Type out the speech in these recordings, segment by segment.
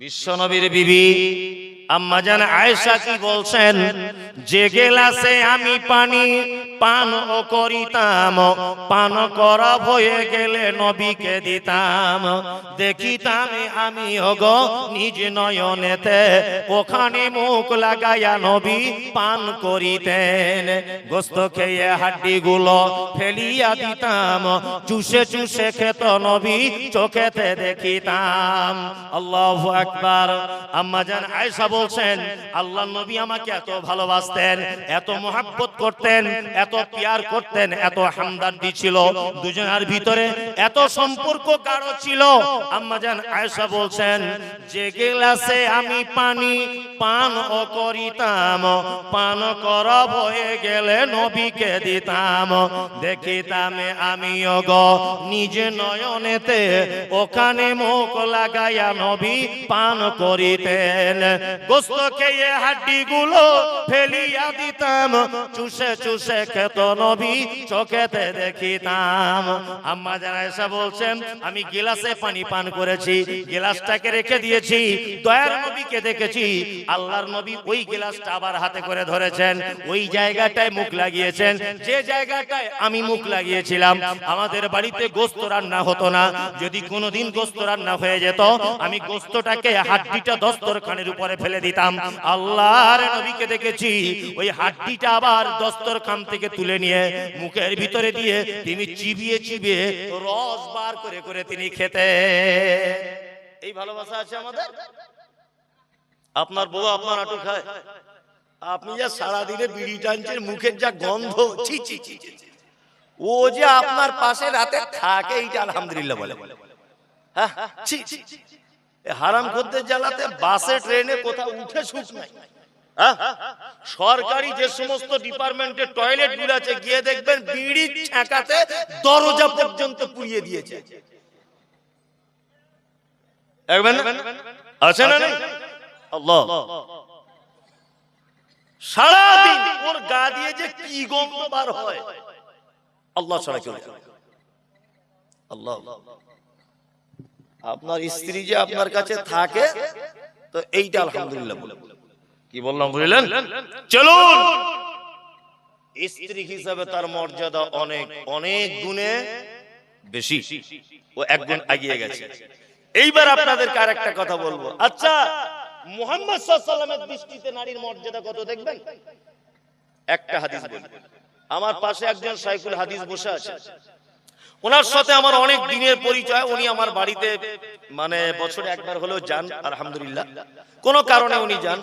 বিশ্বনবীর বিবি। আম্মাজান আয়েশা কি বলছেন? যে গেলাসে আমি পানি পান করিতাম, পান করা হয়ে গেলে নবীকে দিতাম। দেখিতাম আমি, ওগ, নিজ নয়নেতে ওখানে মুখ লাগাইয়া নবী পান করিতেন। গোস্ত খেয়ে হাড্ডি গুলো ফেলিয়া দিতাম, চুষে চুষে খেত নবী চোখেতে দেখিতাম। আল্লাহ আকবার। আম্মাজান আয়েশা বলছেন, আল্লাহ নবী আমাকে এত ভালোবাসতেন, এত মোহাব্বত করতেন, এত পিয়ার করতেন, এত হামদার্দি ছিল। দুজনের ভিতরে এত সম্পর্ক কারও ছিল। আম্মাজান আয়েশা বলছেন, যে গেলাসে আমি পানি পান ও করিতাম, পান কর হয়ে গেলে নবীকে দিতাম। দেখিতাম আমিও গো নিজ নয়নেতে ওখানে মুখ লাগাইয়া নবী পান করিতেন। গোস্ত খেয়ে হাড্ডি ফেলিয়া দিতাম। চুষে চুষে খেত নবী, চোখেতে দেখিতাম। আম্মা যারা এসে বলছেন, আমি গিলাসে পানি পান করেছি, গিলাসটাকে রেখে দিয়েছি, দয়ার নবীকে দেখেছি। আল্লাহর নবী ওই গিলাসটা আবার হাতে করে ধরেছেন। ওই জায়গাটায় মুখ লাগিয়েছেন। যে জায়গাটায় আমি মুখ লাগিয়েছিলাম, আমাদের বাড়িতে গোস্ত রান্না হতো না। যদি কোনোদিন গোস্ত রান্না হয়ে যেত, আমি গোস্তটাকে হাড্ডিটা দস্তরখানের উপরে ফেলে দিতাম। আল্লাহর নবীকে দেখেছি ওই হাড্ডিটা আবার দস্তরখান থেকে তুলে নিয়ে মুখের ভিতরে দিয়ে তিনি চিবিয়ে চিবিয়ে রস বার করে করে তিনি খেতে এই ভালোবাসা আছে আমাদের? আপনার বউ আপনার আটু খায়। আপনি যা সারাদিনে বিড়ি টানছেন মুখের যা গন্ধ ছি ছি ছি। ও যে আপনার পাশে রাতে থাকে এইটা আলহামদুলিল্লাহ বলে। হ্যাঁ? ছি ছি, ছি। হারাম করতে জ্বালাতে বাসে ট্রেনে কোথাও উঠে সুখ নাই। হ্যাঁ? সরকারি যে সমস্ত ডিপার্টমেন্টের টয়লেটগুলো আছে গিয়ে দেখবেন বিড়ি ছাকাতে দরজা পর্যন্ত পুড়িয়ে দিয়েছে। আছে না আল্লাহ। সারাদিন ওর গা দিয়ে যে কি গন্ধ বার হয় আল্লাহ ছাড়া কেউ আল্লাহ। আপনার স্ত্রী যে আপনার কাছে থাকে তো এইটা আলহামদুলিল্লাহ বলে কি বললাম বুঝলেন চলুন! স্ত্রী হিসাবে তার মর্যাদা অনেক অনেক গুণে বেশি। ও এক গুণ এগিয়ে গেছে। এইবার আপনাদেরকে আর একটা কথা বলব। আচ্ছা মুহাম্মদ সাল্লামের দৃষ্টিতে নারীর মর্যাদা কত দেখবেন? একটা হাদিস বলি। আমার পাশে একজন সাইকুল হাদিস বসে আছে। ওনার সাথে আমার অনেক দিনের পরিচয়, উনি আমার বাড়িতে মানে বছরে একবার হলেও যান, আলহামদুলিল্লাহ। কোনো কারণে উনি যান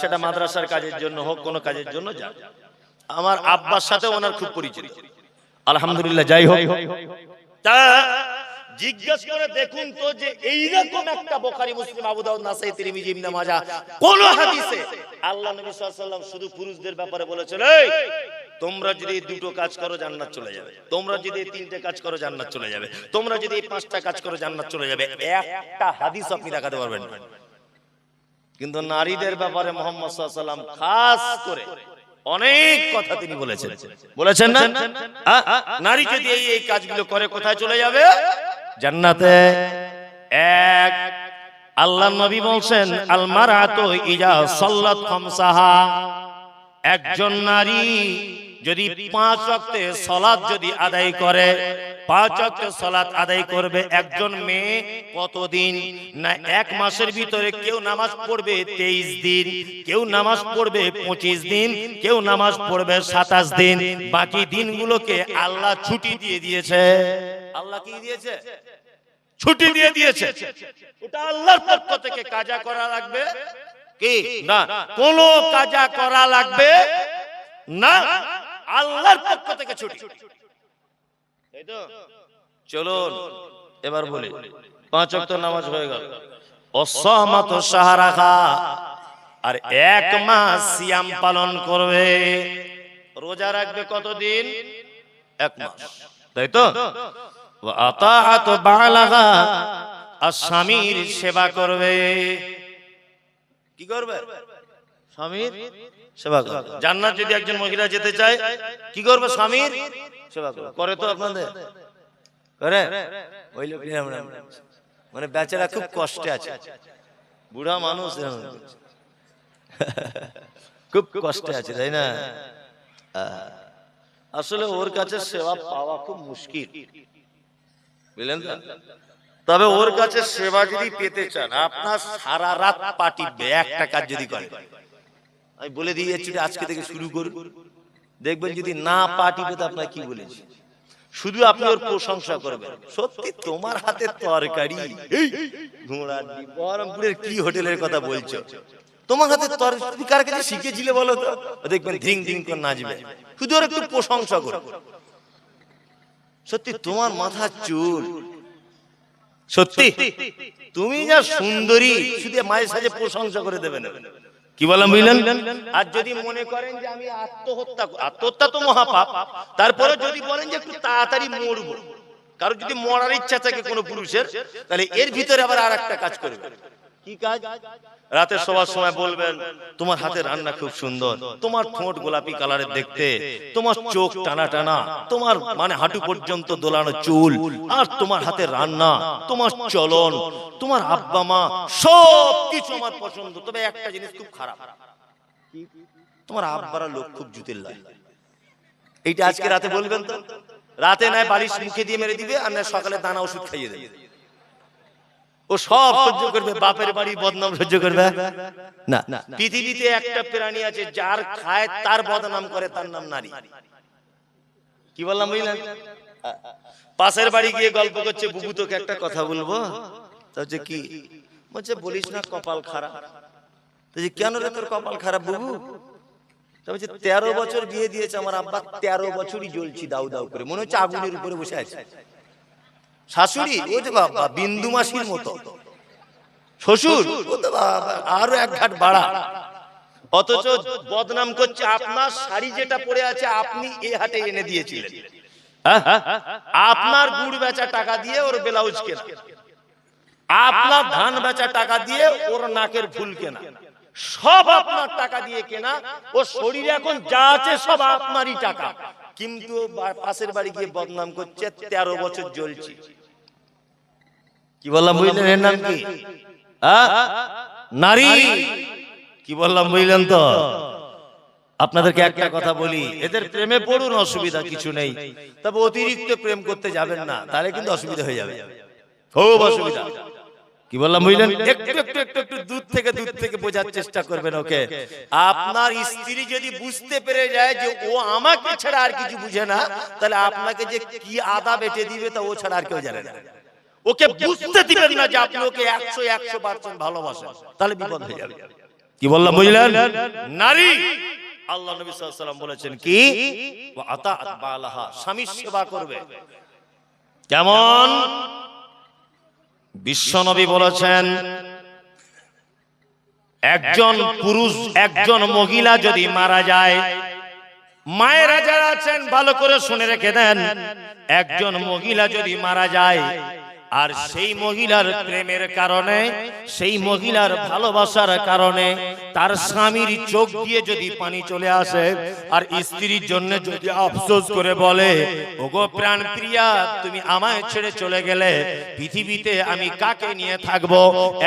সেটা মাদ্রাসার কাজের জন্য হোক, কোনো কাজের জন্য যান। আমার আব্বার সাথে ওনার খুব পরিচিত। আলহামদুলিল্লাহ, যাই হোক। তা জিজ্ঞেস করে দেখুন তো যে এইরকম একটা বোখারি, মুসলিম, আবু দাউদ, নাসাই, তিরমিজি, ইবনে মাজাহ, কোন হাদিসে আল্লাহ নবী সাল্লাল্লাহু আলাইহি ওয়াসাল্লাম শুধু পুরুষদের ব্যাপারে বলেছেন, এই তোমরা যদি দুটো কাজ করো, জান্নাত চলে যাবে। তোমরা যদি তিনটে কাজ করো, জান্নাত চলে যাবে। তোমরা যদি পাঁচটা কাজ করো, জান্নাত চলে যাবে। একটা হাদিস আপনি দেখাতে পারবেন। কিন্তু নারীদের ব্যাপারে মোহাম্মদ ওয়াসাল্লাম খাস করে অনেক কথা তিনি বলেছেন। বলেছেন না? নারী যদি এই এই কাজগুলো করে, কোথায় চলে যাবে? জান্নাতে। এক, আল্লাহ নবী বলছেন আল মারাতু ইজা সাল্লাত খামসাহা। একজন নারী যদি পাঁচ ওয়াক্তে সালাত যদি আদায় করে পাঁচ ওয়াক্তে সালাত আদায় করবে একজন মেয়ে কতদিন? না এক মাসের ভিতরে কেউ নামাজ পড়বে তেইশ দিন কেউ নামাজ পড়বে পঁচিশ দিন কেউ নামাজ পড়বে সাতাশ দিন বাকি দিনগুলোকে আল্লাহ ছুটি দিয়ে দিয়েছে। আল্লাহ কি দিয়েছে? ছুটি দিয়ে দিয়েছে। ওটা আল্লাহর পক্ষ থেকে কাজা করা লাগবে? কি? না কোন কাজা করা লাগবে? না আল্লাহর পক্ষ থেকে ছুটি। তাই তো? চলুন এবার বলি পাঁচ ওয়াক্ত নামাজ হয়ে গেল। অসহমত সাহারাখা আর এক মাস সিয়াম পালন করবে। রোজা রাখবে কতদিন? এক মাস। তাই তো? আতাআত বালাগা আর স্বামীর সেবা করবে। কি করবে? স্বামীর সেবা করবে জান্নাত যদি একজন মহিলা যেতে চায় কি করবে স্বামীর? সেবা করবে করে তো আপনাদের। করে? ওই লোক মানে বেচারা খুব কষ্টে আছে। বুড়া মানুষ খুব কষ্টে আছে তাই না? আসলে ওর কাছে সেবা পাওয়া খুব মুশকিল। বুঝলেন তো? তবে ওর কাছে সেবা যদি পেতে চান আপনার সারা রাত পাটিবে একটা কাজ যদি করেন আমি বলে দিয়ে যাচ্ছি আজকে থেকে শুরু করুন। দেখবেন যদি না পাটিবে তো আপনার কি বলেছি শুধু আপনি ওর প্রশংসা করবেন। সত্যি তোমার হাতে তরকারি। বহরমপুরের কি হোটেলের কথা বলছো? তোমার হাতে তরকারি কার কাছে শিখেছিলে বলো তো? দেখবেন ধিং ধিং করে নাচবে। শুধু ওর একটু প্রশংসা করো। সত্যি তোমার মাথার চুল। সত্যি। তুমি যা সুন্দরী শুধু মায়ের সাথে প্রশংসা করে দেবেন কি বললাম বুঝলেন? আর যদি মনে করেন যে আমি আত্মহত্যা আত্মহত্যা তো মহাপাপ। তারপরে যদি বলেন যে একটু তাড়াতাড়ি মরব। কারও যদি মরার ইচ্ছা থাকে কোনো পুরুষের তাহলে এর ভিতরে আবার আর একটা কাজ করবে। কি কাজ? রাতে সবার সময় বলবেন তোমার হাতে রান্না খুব সুন্দর তোমার ঠোঁট গোলাপি কালারের দেখতে তোমার চোখ টানা টানা তোমার মানে হাঁটু পর্যন্ত দোলানো চুল আর তোমার হাতে রান্না তোমার চলন তোমার আব্বা মা সব কিছু আমার পছন্দ তবে একটা জিনিস খুব খারাপ। তোমার আব্বারা লোক খুব জুতের লাই। এইটা আজকে রাতে বলবেন তো? রাতে নয় বালিশ মুখে দিয়ে মেরে দিবে আর না সকালে দানা ওষুধ খাইয়ে দেবে। ও সব সহ্য করবে বাপের বাড়ি বদনাম সহ্য করবে? না। পৃথিবীতে একটা প্রাণী আছে যার খায় তার বদনাম করে তার নাম নারী। কি বললাম বুঝলেন পাশের বাড়ি গিয়ে গল্প করছে বুবু তোকে একটা কথা বলব? তা হচ্ছে কি? বলছে বলিস না কপাল খারাপ। কেন রে তোর কপাল খারাপ বুবু? তা বলছে তেরো বছর বিয়ে দিয়েছে আমার আব্বা তেরো বছরই জ্বলছি দাউ দাউ করে। মনে হচ্ছে আগুনের উপরে বসে আছে। শাশুড়ি ও যে বাবা বিন্দু মাসির মতো। শ্বশুর ও তো বাবা আরও এক ঘাট বাড়া। অথচ বদনাম করছে আপনার শাড়ি যেটা পরে আছে আপনি এ হাটে এনে দিয়েছিলেন। হ্যাঁ? আপনার গুড় বেচা টাকা দিয়ে ওর ব্লাউজ কেনা। আপনার ধান বেচা টাকা দিয়ে ওর নাকের ফুল কেনা। সব আপনার টাকা দিয়ে কেনা। ও শরীরে এখন যা আছে সব আপনারই টাকা। কিন্তু পাশের বাড়ি গিয়ে বদনাম করছে, তেরো বছর জ্বলছি। কি বললাম বুঝলেন এর নাম কি? নারী? কি বললাম বুঝলেন তো? আপনাদেরকে একটা কথা বলি, এদের প্রেমে পড়ুন, অসুবিধা কিছু নেই। তবে অতিরিক্ত প্রেম করতে যাবেন না, তাহলে কিন্তু অসুবিধা হয়ে যাবে। খুব অসুবিধা। কি বললাম বুঝলেন? একটু একটু একটু একটু দূর থেকে দূর থেকে বোঝার চেষ্টা করবেন ওকে? আপনার স্ত্রী যদি বুঝতে পেরে যায় যে ও আমাকে ছাড়া আর কিছু বুঝে না তাহলে আপনাকে যে কি আদা বেটে দিবে তা ও ছাড়া আর কেউ জানে না। ওকে বুঝতে দিবেন না যে আপনি ওকে একশো একশো পার্সেন্ট ভালোবাসেন তাহলে বিপদ হয়ে যাবে। কি বললাম বুঝলেন? নারী! আল্লাহ নবী সাল্লাল্লাহু আলাইহি সাল্লাম বলেছেন কি? ওয়া আতাআত বালাহা স্বামীর সেবা করবে। কেমন? বিশ্বনবী বলেছেন, একজন পুরুষ, একজন মহিলা যদি মারা যায়, মায়েরা যারা আছেন, ভালো করে শুনে রেখে দেন, একজন মহিলা যদি মারা যায়, আর সেই মহিলার প্রেমের কারণে, সেই মহিলার ভালোবাসার কারণে তার স্বামীর চোখ দিয়ে যদি পানি চলে আসে, আর স্ত্রীর জন্য যদি আফসোস করে বলে, ওগো প্রাণ প্রিয়া তুমি আমায় ছেড়ে চলে গেলে, পৃথিবীতে আমি কাকে নিয়ে থাকব?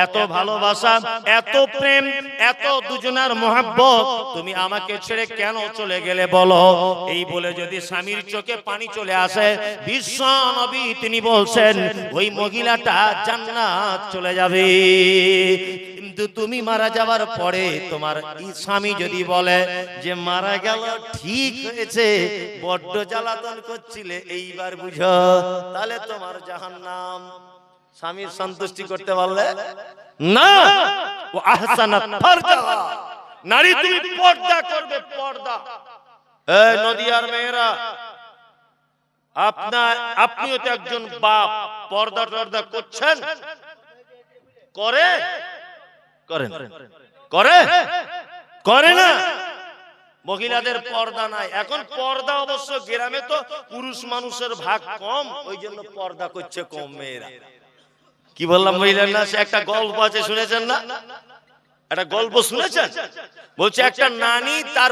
এত ভালোবাসা, এত প্রেম, এত দুজনার মহাব্বত, তুমি আমাকে ছেড়ে কেন চলে গেলে বলো? এই বলে যদি স্বামীর চোখে পানি চলে আসে বিশ্ব নবী তিনি বলছেন, ওই মহিলাটা জান্নাত চলে যাবে। কিন্তু তুমি মারা যাবার পরে তোমার স্বামী যদি বলে যে মারা গেল ঠিক হয়েছে বড্ড জ্বালাতন করছিলে এইবার বুঝো। তাহলে তোমার জাহান্নাম। স্বামীর সন্তুষ্টি করতে পারলে? না! ও আহসানাত ফারজাহা নারী তুমি পর্দা করবে পর্দা। নদিয়ার মেয়েরা আপনার আপনিও তো একজন বাপ পর্দা টর্দা করছেন। করে? করেন। করে? করে? না? মহিলাদের পর্দা নাই। এখন পর্দা অবশ্য গ্রামে তো পুরুষ মানুষের ভাগ কম। ওই জন্য পর্দা করছে কম মেয়েরা। কি বললাম মহিলার না? সে একটা গল্প আছে শুনেছেন না? একটা গল্প শুনেছেন? বলছে একটা নানি তার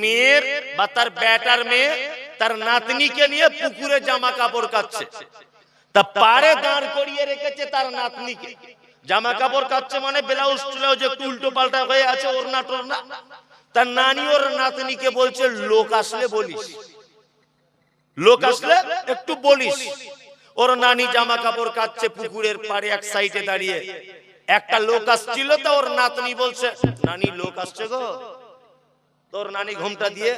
মেয়ের বা তার বেটার মেয়ে তার নাতনিকে নিয়ে পুকুরে জামা কাপড় কাচ্ছে তা পারে দাঁড় করিয়ে রেখেছে তার নাতনিকে। জামা কাপড় কাচ্ছে মানে ব্লাউজ টুলাউজ একটু উল্টো পাল্টা হয়ে আছে ওরনা টোরনা তার নানি ওর নাতনিকে বলছে, লোক আসলে বলিস। লোক আসলে একটু বলিস। ওর নানি জামা কাপড় কাচ্ছে পুকুরের পাড়ে এক সাইডে দাঁড়িয়ে। একটা লোক আসছিল, তো ওর নাতনি বলছে, নানি, লোক আসছে গো। তোর নানি ঘুমটা দিয়ে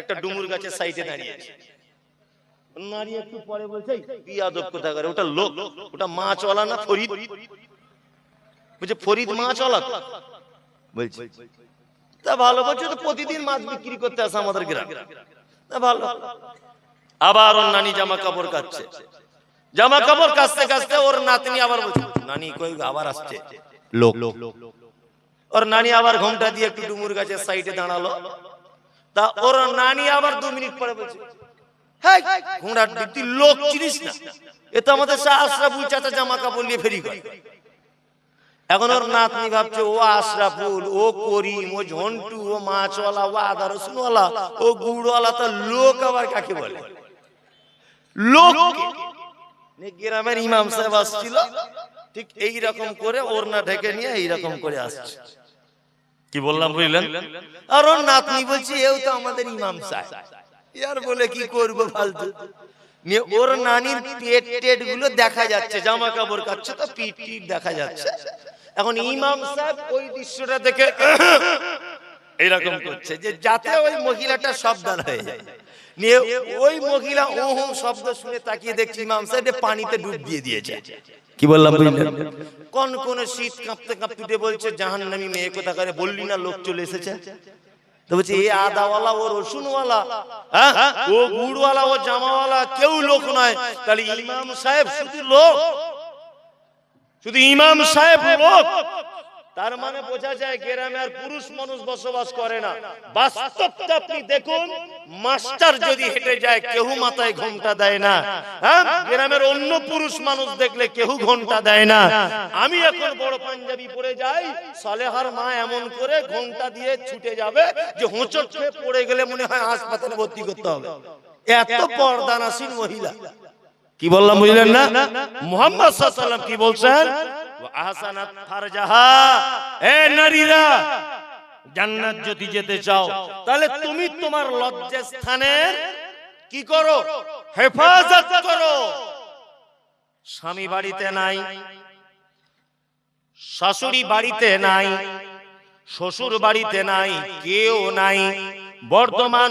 একটা ডুমুর গাছের সাইডে দাঁড়িয়ে নারী একটু পরে বলছে বিয়াদব কোথা করে ওটা লোক, ওটা মাছওয়ালা না ফরিদ? বলছে ফরিদ মাছওয়ালা তো? বলছি তা ভালো বলছে তো প্রতিদিন মাছ বিক্রি করতে আসে আমাদের গ্রামে। তা ভালো। আবার ওর নানি জামা কাপড় কাচ্ছে জামা কাপড় কাচতে কাচতে ওর নাতনি আবার বলছে নানি কই আবার আসছে। লোক। ওর নানি আবার ঘুমটা দিয়ে একটু ডুমুর গাছের সাইডে দাঁড়াল। তা ওর নানি আবার দু মিনিট পরে বলছে হ্যাঁ ঘোড়ার লোক চিনিস না? এ তো আমাদের শাহ আশরাফুল চাচা জামা কাপড় নিয়ে ফেরি করে। এখন ওর নাতনি ভাবছে ও আশরাফুল ও করিম ও ঝন্টু ও মাছওয়ালা ও আদা রসুনওয়ালা ও গুড়ওয়ালা তা লোক আবার কাকে বলে? লোক? গ্রামের ইমাম সাহেব আসছিল ঠিক এই রকম করে ওড়না ঢেকে নিয়ে এই রকম করে আসছে। কি বললাম বুঝলেন? আর ওর নাতনি বলছে এও তো আমাদের ইমাম সাহেব। ইয়ার বলে কি করব ফালতু? নিয়ে ওর নানির পেট টেটগুলো দেখা যাচ্ছে জামা কাপড় কাচ্ছে তো পিট টিট দেখা যাচ্ছে। এখন ইমাম সাহেব ওই দৃশ্যটা দেখে এরকম করছে যে যাতে ওই মহিলাটা সাবধান হয়ে যায়। নিয়ে ওই মহিলা ওহ শব্দ শুনে তাকিয়ে দেখছি ইমাম সাহেব পানিতে ডুব দিয়ে দিয়েছে। কি বললাম কোন কোন শীত কাঁপতে কাঁপতে বলছে জাহান্নামী মেয়ে কোথা করে বললি না লোক চলে এসেছে? তো বলছে এ আদাওয়ালা ও রসুনওয়ালা হ্যাঁ? ও গুড়ওয়ালা ও জামাওয়ালা কেউ লোক নয়। তাহলে ইমাম সাহেব শুধু লোক? শুধু ইমাম সাহেব লোক। তার মানে বোঝা যায় গ্রামে আর পুরুষ মানুষ বসবাস করে না। বাস্তবটা আপনি দেখুন মাস্টার যদি হেঁটে যায় কেউ মাথায় ঘোমটা দেয় না। হ্যাঁ গ্রামের অন্য পুরুষ মানুষ দেখলে কেউ ঘোমটা দেয় না। আমি এখন বড় পাঞ্জাবি পরে যাই সালেহার মা এমন করে ঘোমটা দিয়ে ছুটে যাবে যে হোঁচট পড়ে গেলে মনে হয় হাসপাতালে ভর্তি করতে হবে। এত পর্দানাসীন মহিলা। কি বললাম বুঝলেন না? মোহাম্মদ সাল্লাম কি বলছেন? আহসানাত ফারজাহা। এ নারীরা জান্নাত যদি যেতে চাও তাহলে তুমি তোমার লজ্জাস্থানের কি করো? হেফাজত করো। স্বামী বাড়িতে নাই শাশুড়ি বাড়িতে নাই শ্বশুর বাড়িতে নাই কেউ নাই। বর্ধমান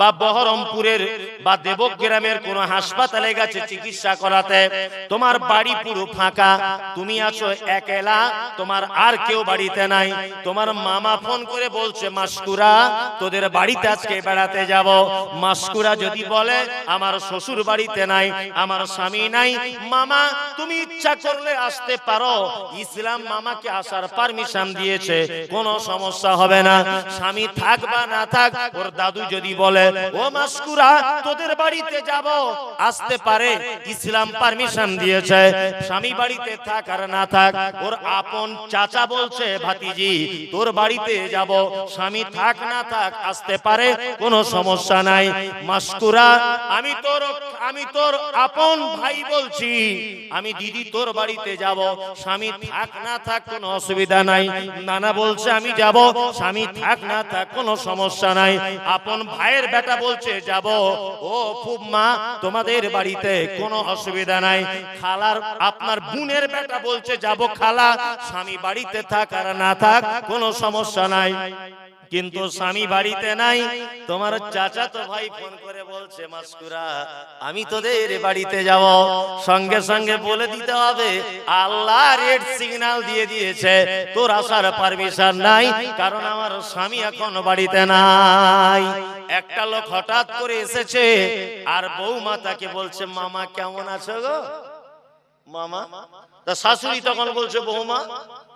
বা বহরমপুরের বা দেবগ্রামের কোন হাসপাতালে গেছে চিকিৎসা করাতে, তোমার বাড়ি পুরো ফাঁকা, তুমি আছো একেলা, তোমার আর কেউ বাড়িতে নাই। তোমার মামা ফোন করে বলছে, মাসকুরা, তোদের বাড়িতে আজকে বেড়াতে যাব। মাসকুরা যদি বলে, আমার শ্বশুর বাড়িতে নাই, আমার স্বামী নাই। মামা, তুমি ইচ্ছা করলে আসতে পারো। ইসলাম মামাকে আসার পারমিশন দিয়েছে, কোনো সমস্যা হবে না। স্বামী থাক বা না থাক ওর দাদু যদি বলে, ও মাসকুরা, তোদের বাড়িতে যাব? আসতে পারে, ইসলাম পারমিশন দিয়েছে। স্বামী বাড়িতে থাক আর না থাক, ওর আপন চাচা বলছে, ভাতিজি, তোর বাড়িতে যাব। স্বামী থাক না থাক, আসতে পারে, কোনো সমস্যা নাই। মাসকুরা, আমি তোর আমি তোর আপন ভাই বলছি। আমি দিদি তোর বাড়িতে যাব। স্বামী থাক না থাক, কোনো অসুবিধা নাই। নানা বলছে, আমি যাব। স্বামী থাক না থাক, কোনো সমস্যা নাই। আপন ভাইয়ের বেটা বলছে, যাব। ও খুব মা, তোমাদের বাড়িতে কোনো অসুবিধা নাই। খালার, আপনার বোনের বেটা বলছে, যাব খালা, স্বামী বাড়িতে থাক আর না থাক, কোনো সমস্যা নাই। কিন্তু স্বামী বাড়িতে নাই। তোমার চাচা তো ভাই ফোন করে বলছে, মাসকুরা, আমি তোদের বাড়িতে যাব। সঙ্গে সঙ্গে বলে দিতে হবে, আল্লাহ রেড সিগন্যাল দিয়ে দিয়েছে। তোর আসার পারমিশন নাই, কারণ আমার স্বামী এখন বাড়িতে নাই। একটা লোক হঠাৎ করে এসেছে, আর বৌমা তাকে বলছে, মামা কেমন আছো গো? মামা তা শাশুড়ি তখন বলছে বৌমা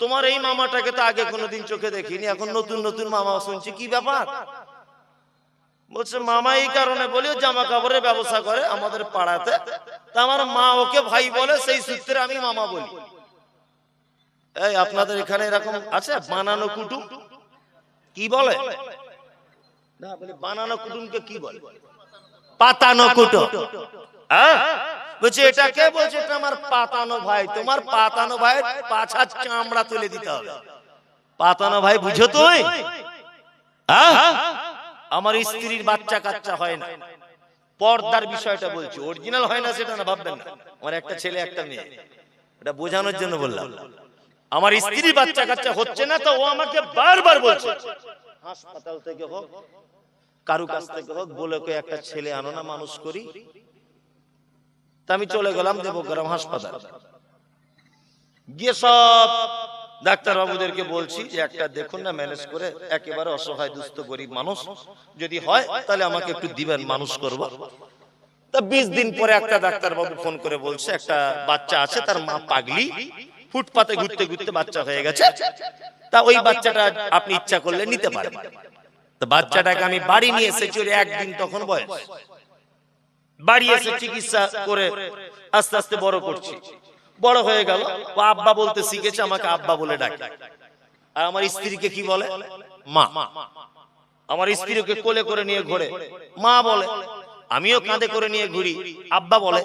তোমার এই মামাটাকে তো আগে কোনোদিন চোখে দেখিনি এখন নতুন নতুন মামা শুনছি কি ব্যাপার? বলছে মামা এই কারণে বলি জামা কাপড়ের ব্যবসা করে আমাদের পাড়াতে। তা আমার মা ওকে ভাই বলে সেই সূত্রে আমি মামা বলি। এই আপনাদের এখানে এরকম আছে? বানানো কুটুম? কি বলে? না বলে বানানো কুটুমকে কি বলে? পাতানো কুটুম। হ্যাঁ? বলছে এটা কে বলছে? এটা আমার পাতানো ভাই। তোমার পাতানো ভাই পাছার চামড়া তুলে দিতে হবে। পাতানো ভাই বুঝো তুই? হ্যাঁ? আমার স্ত্রীর বাচ্চা কাচ্চা হয় না। পর্দার বিষয়টা বলছি। অরিজিনাল হয় না সেটা না ভাববেন না। আমার একটা ছেলে একটা মেয়ে। এটা বোঝানোর জন্য বললাম। আমার স্ত্রীর বাচ্চা কাচ্চা হচ্ছে না তো ও আমাকে বারবার বলছে। হাসপাতাল থেকে হোক কারু কাছ থেকে হোক বলে একটা ছেলে আনো না মানুষ করি। তা আমি চলে গেলাম দেবগ্রাম হাসপাতাল। গিয়ে সব ডাক্তার বাবুদেরকে বলছি যে একটা দেখুন না ম্যানেজ করে একেবারে অসহায় দুস্থ গরিব মানুষ যদি হয় তাহলে আমাকে একটু দিবেন মানুষ করব। তা বিশ দিন পরে একটা ডাক্তার বাবু ফোন করে বলছে একটা বাচ্চা আছে তার মা পাগলি। ফুটপাতে ঘুরতে ঘুরতে বাচ্চা হয়ে গেছে। তা ওই বাচ্চাটা আপনি ইচ্ছা করলে নিতে পারেন তো বাচ্চাটাকে আমি বাড়ি নিয়ে এসেছি ওর একদিন তখন বয়স। বাড়ি এসে চিকিৎসা করে আস্তে আস্তে বড় করছি। বড় হয়ে গেল, ও আব্বা বলতে শিখেছে, আমাকে আব্বা বলে ডাকে। আর আমার স্ত্রীকে কি বলে? মা। আমার স্ত্রীকে কোলে করে নিয়ে ঘোরে। মা বলে, আমিও কাঁধে করে নিয়ে ঘুরি। আব্বা বলে,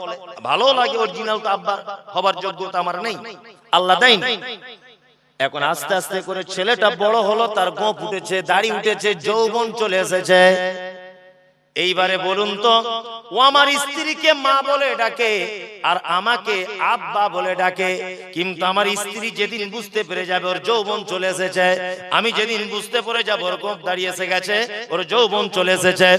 ভালো লাগে অরিজিনাল তো আব্বা হবার যোগ্যতা আমার নেই। আল্লাহ দেয় এখন আস্তে আস্তে করে ছেলেটা বড় হলো, তার গোপ উঠেছে, দাড়ি উঠেছে, যৌবন চলে এসেছে। এইবারে বলুন তো ও আমার স্ত্রীকে মা বলে ডাকে আর আমাকে আব্বা বলে ডাকে। কিন্তু আমার স্ত্রী যেদিন বুঝতে পেরে যাবে ওর যৌবন চলে এসেছে। আমি যেদিন বুঝতে পেরে যাব ওর গোপ দাঁড়িয়ে এসে গেছে ওর যৌবন চলে এসেছে।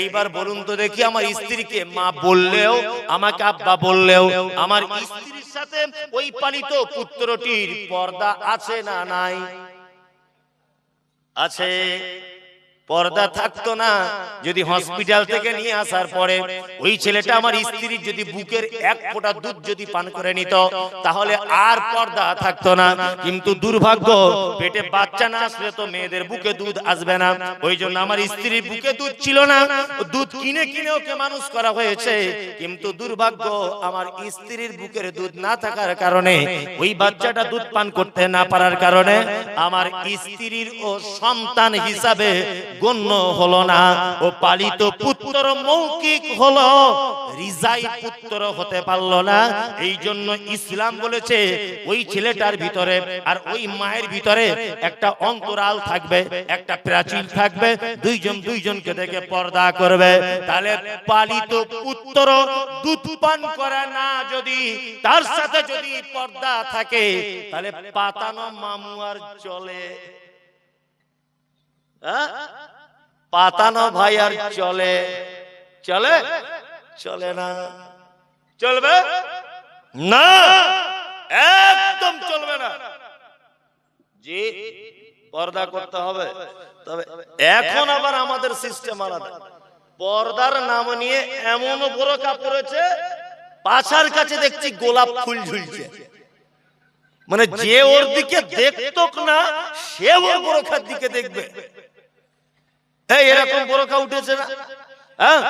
এইবার বলুন তো দেখি আমার স্ত্রীকে মা বললেও আমাকে আব্বা বললেও আমার স্ত্রীর সাথে ওই পালিত পুত্রটির পর্দা আছে না নাই? আছে। পর্দা থাকতো না। যদি হসপিটাল থেকে নিয়ে আসার পরে ওই ছেলেটা আমার স্ত্রীর যদি বুকের এক ফোঁটা দুধ যদি পান করে নিত তাহলে আর পর্দা থাকতো না। কিন্তু দুর্ভাগ্য পেটে বাচ্চা না আসলে তো মেয়েদের বুকে দুধ আসবে না। ওই জন্য আমার স্ত্রীর বুকে দুধ ছিল না। দুধ কিনে কিনে ওকে মানুষ করা হয়েছে। কিন্তু দুর্ভাগ্য আমার স্ত্রীর বুকের দুধ না থাকার কারণে ওই বাচ্চাটা দুধ পান করতে না পারার কারণে আমার স্ত্রীর ও সন্তান হিসাবে গণ্য হলো না। ও পালিত পুত্র মৌখিক হলো। রিজাই পুত্র হতে পারল না। এই জন্য ইসলাম বলেছে, ওই ছেলেটার ভিতরে আর ওই মায়ের ভিতরে একটা অন্তরাল থাকবে, একটা প্রাচীর থাকবে, দুইজন দুইজনকে দেখে পর্দা করবে। তাহলে পালিত পুত্র দুধ পান করে না যদি, তার সাথে যদি পর্দা থাকে, তাহলে পাতানো মামু আর চলে? পাতানো ভাই আর চলে। চলে? চলে না। চলবে? না। একদম চলবে না। জি, পর্দা করতে হবে। তবে এখন আবার আমাদের সিস্টেম আলাদা। পর্দার নাম নিয়ে এমন বড় কাপড়েছে পাছার কাছে দেখছি গোলাপ ফুল ঝুলছে। মানে যে ওর দিকে দেখতো না, সে ওর বোরখার দিকে দেখবে। এই এরকম বোরখা উঠেছে না? হ্যাঁ?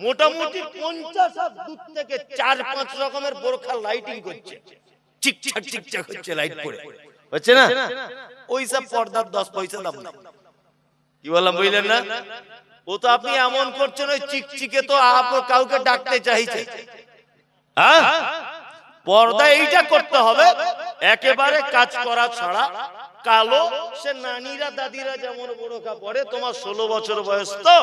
মোটামুটি পঞ্চাশ হাত দূর থেকে চার পাঁচ রকমের বোরখা লাইটিং করছে। হচ্ছে লাইট করে। হচ্ছে না? ওই সব পর্দার দশ পয়সা দাম না কি বললাম বুঝলেন না? ও তো আপনি এমন করছেন ওই চিকচিকে তো আপ কাউকে ডাকতে চাইছে। হ্যাঁ? পর্দা এইটা করতে হবে একেবারে কাজ করা ছাড়া কালো সে নানিরা, দাদিরা যেমন বোরখা পরে, তোমার ষোলো বছর বয়স তো।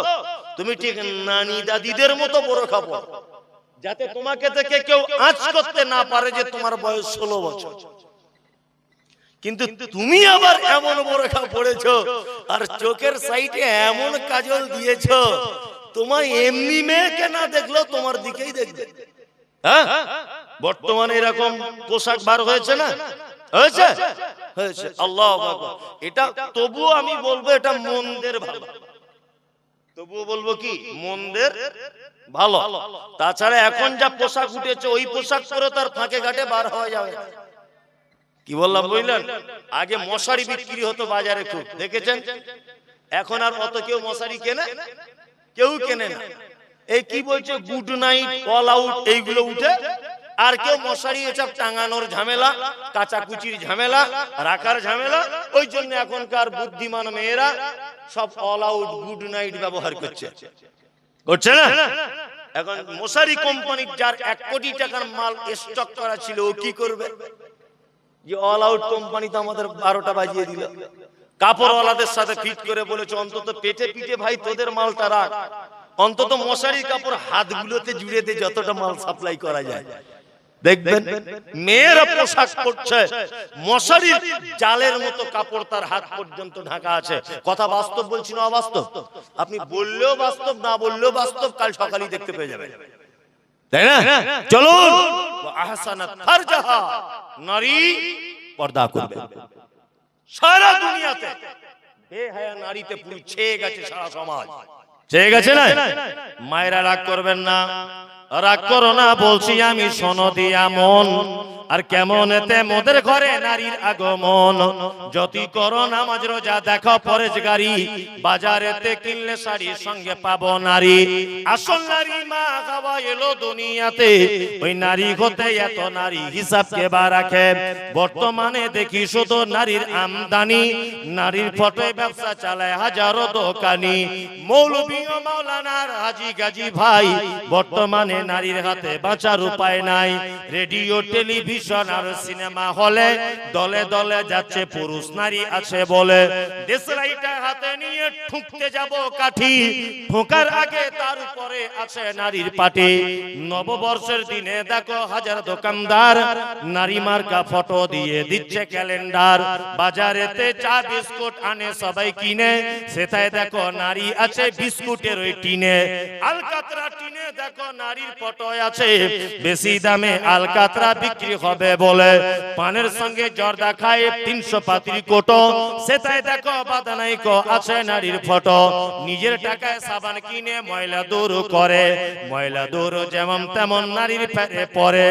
তুমি ঠিক নানি, দাদিদের মতো বোরখা পড়ো যাতে তোমাকে থেকে কেউ আঁচ করতে না পারে যে তোমার বয়স ষোলো বছর। কিন্তু তুমি আবার এমন বোরখা পড়েছো, আর চোখের সাইডে এমন কাজল দিয়েছ তোমার এমনি মেয়েকে না দেখলেও তোমার দিকেই দেখবে। হ্যাঁ? বর্তমানে এরকম পোশাক বার হয়েছে না? হয়েছে? হয়েছে। আল্লাহ এটা তবুও আমি বলব এটা মন্দের ভালো। তবুও বলব কি? মন্দের ভালো। তাছাড়া এখন যা পোশাক উঠেছে ওই পোশাক পরে তার ফাঁকে ঘাটে বার হওয়া যাবে। কি বললাম বুঝলেন আগে মশারি বিক্রি হতো বাজারে খুব। দেখেছেন? এখন আর অত কেউ মশারি কেনে? কেউ কেনে? না। এই কি বলছে? গুড নাইট অল আউট এইগুলো উঠে? আর কেউ মশারি এসব টাঙানোর ঝামেলা কাচাকুচির ঝামেলা রাখার ঝামেলা ওই জন্য এখনকার বুদ্ধিমান মেয়েরা সব অল আউট গুড নাইট ব্যবহার করছে। করছে। না? এখন মশারি কোম্পানির যার এক কোটি টাকার মাল স্টক করা ছিল ও কি করবে? যে অল আউট কোম্পানি তো আমাদের বারোটা বাজিয়ে দিল। কাপড়ওয়ালাদের সাথে ফিট করে বলেছে অন্তত পেটে পিঠে ভাই তোদের মালটা রাখ। অন্তত মশারির কাপড় হাতগুলোতে জুড়ে দিয়ে যতটা মাল সাপ্লাই করা যায়। দেখবেন মেয়েরা পোশাক পরছে মশারির জালের মতো কাপড় তার হাত পর্যন্ত ঢাকা আছে। কথা বাস্তব বলছি না অবাস্তব? আপনি বললেও বাস্তব, না বললেও বাস্তব, কাল সকালেই দেখতে পেয়ে যাবেন। তাই না? ফারজাহা, নারী পর্দা করবে সারা দুনিয়াতে নারীতে পুরো ছেয়ে গেছে সারা সমাজ। ছেয়ে গেছে না? মায়েরা রাগ করবেন না। রাগ করো না বলছি আমি সনদি আমন আর কেমন এতে মোদের ঘরে নারীর আগমন? যতি করো নামাজ রোজা দেখো পরেজ গাড়ি বাজারেতে কিনলে শাড়ি সঙ্গে পাবো নারী। আসল নারী মা খাওয়া এলো দুনিয়াতে। ওই নারী হতে এত নারী হিসাব কে বা রাখে। বর্তমানে দেখি শুধু নারীর আমদানি নারীর ফটোয় ব্যবসা চালায় হাজারো দোকানি। মৌলবী ও মাওলানার হাজি গাজি ভাই। বর্তমানে নারীর হাতে বাঁচার উপায় নাই। রেডিও টেলিভিশন আর সিনেমা হলে দলে দলে যাচ্ছে পুরুষ নারী আছে বলে হাতে নিয়ে ঠুকতে যাব কাঠি। ঠোকার আগে তার উপরে আছে নারীর পাটি। নববর্ষের দিনে দেখো হাজার দোকানদার, নারী মার্কা ফটো দিয়ে দিচ্ছে ক্যালেন্ডার। বাজারেতে চা বিস্কুট আনে সবাই কিনে সেটাই দেখো নারী আছে বিস্কুটের ওই টিনে। আলকাতরা টিনে দেখো নারীর ফটো আছে, বেশি দামে আলকাতরা বিক্রি হবে বলে পানের সঙ্গে জর্দা খায় তিনশো পাত্রি কোটো। সেটাই দেখো বাদানাইকো আছে নারীর ফটো। নিজের টাকায় সাবান কিনে ময়লা দূর করে। ময়লা দূর যেমন তেমন নারীর পেটে পরে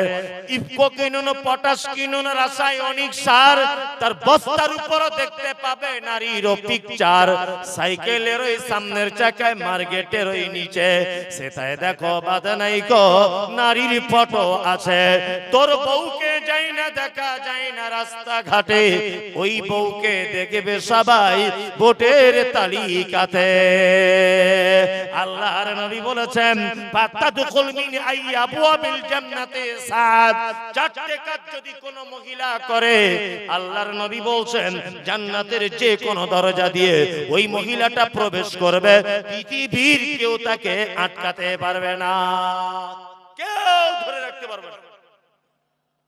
ইফকো কিনুন, পটাশ কিনুন, রাসায়নিক সার। তার বস্তার উপর দেখতে পাবে নারীর পিকচার সাইকেলের ওই সামনের চাকায়, মার্কেটের ওই নিচে। সেটাই দেখো বাদানাইকো নারীর ফটো আছে। তোর বউকে যাই দেখা যায় না রাস্তাঘাটে। ওই বউকে দেখবে সবাই ভোটের তালিকাতে। আল্লাহর নবী বলেছেন পাত্তা দুখুল মিন আইয়াবুয়াবিল জান্নাতে সাত চারটে কাজ যদি কোনো মহিলা করে আল্লাহর নবী বলছেন জান্নাতের যে কোনো দরজা দিয়ে ওই মহিলাটা প্রবেশ করবে। পৃথিবীর কেউ তাকে আটকাতে পারবে না। কেউ ধরে রাখতে পারবে না।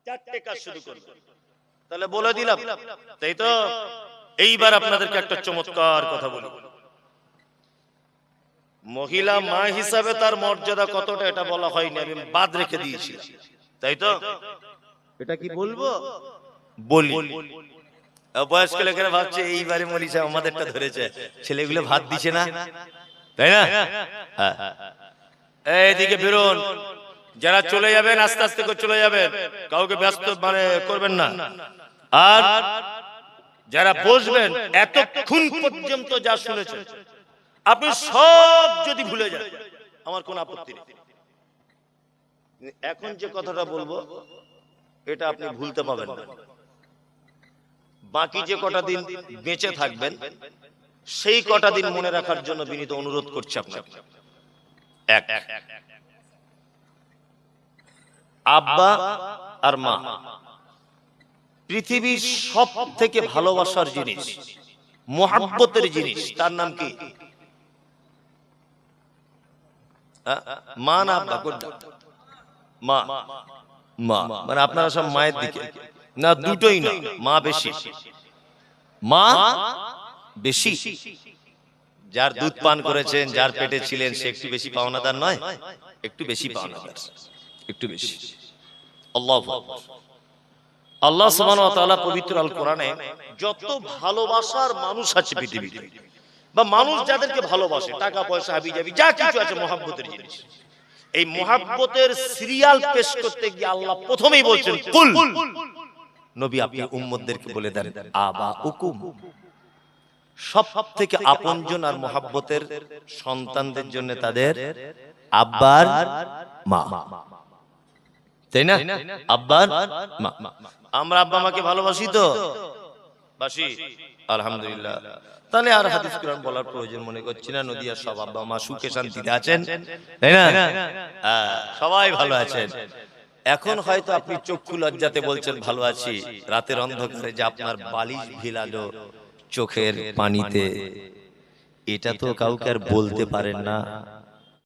চারটে কাজ শুরু করবে তাহলে বলে দিলাম তাই তো? এইবার আপনাদেরকে একটা চমৎকার কথা বলি। মহিলা মা হিসাবে তার মর্যাদা কতটা এটা বলা হয়নি আমি বাদ রেখে দিয়েছি। তাই তো? এটা কি বলব? বলি। বয়স্ক লোকেরা ভাবছে এইবারে মরিচা আমাদেরটা ধরেছে। ছেলেগুলো ভাত দিছে না? তাই না? হ্যাঁ। এইদিকে বেরোন। যারা চলে যাবেন আস্তে আস্তে করে চলে যাবেন। কাউকে ব্যস্ত মানে করবেন না। আর যারা বসবেন এতক্ষণ পর্যন্ত যা শুনেছেন আপনি সব যদি ভুলে যান আমার কোন আপত্তি নেই। এখন যে কথাটা বলব এটা আপনি ভুলতে পাবেন না। বাকি যে কটা দিন বেঁচে থাকবেন সেই কটা দিন মনে রাখার জন্য বিনীত অনুরোধ করছি আপনাকে। এক। আব্বা আর মা। পৃথিবীর সব থেকে ভালোবাসার জিনিস, মোহাব্বতের জিনিস, তার নাম কি? মা না আব্বা মা। মা। মানে আপনারা সব মায়ের দিকে। না, দুটোই না, মা বেশি। মা বেশি। যার দুধ পান করেছেন, যার পেটে ছিলেন, সে একটু বেশি পাওনাদার নয়, একটু বেশি পাওনাদার। একটু বেশি। আল্লাহ আল্লাহ সুবহানাহু ওয়া তাআলা পবিত্র আল কোরআনে যত ভালোবাসার মানুষ আছে পৃথিবীতে। বা মানুষ যাদেরকে ভালোবাসে টাকা পয়সা হাবি যাবি যা কিছু আছে মহাব্বতের জিনিস। এই মহাব্বতের সিরিয়াল পেশ করতে গিয়ে আল্লাহ প্রথমেই বলছেন কুল। নবী আপনি উম্মতদেরকে বলে দেন আবা উকুম সব থেকে আপনজন আর মহাব্বতের সন্তানদের জন্য তাদের আব্বার মা। তাই না? আব্বার মা। আমরা আব্বা মাকে ভালোবাসি তো। বাসি। আলহামদুলিল্লাহ। তাহলে আর হাদিস কোরআন বলার প্রয়োজন মনে করছি না। নদিয়ার সব আব্বা মা সুখে শান্তিতে আছেন। তাই না? সবাই ভালো আছেন। এখন হয়তো আপনি চক্ষু লজ্জাতে বলছেন ভালো আছি। রাতের অন্ধকারে যে আপনার বালিশ ভিলালো চোখের পানিতে। এটা তো কাউকে আর বলতে পারেন না।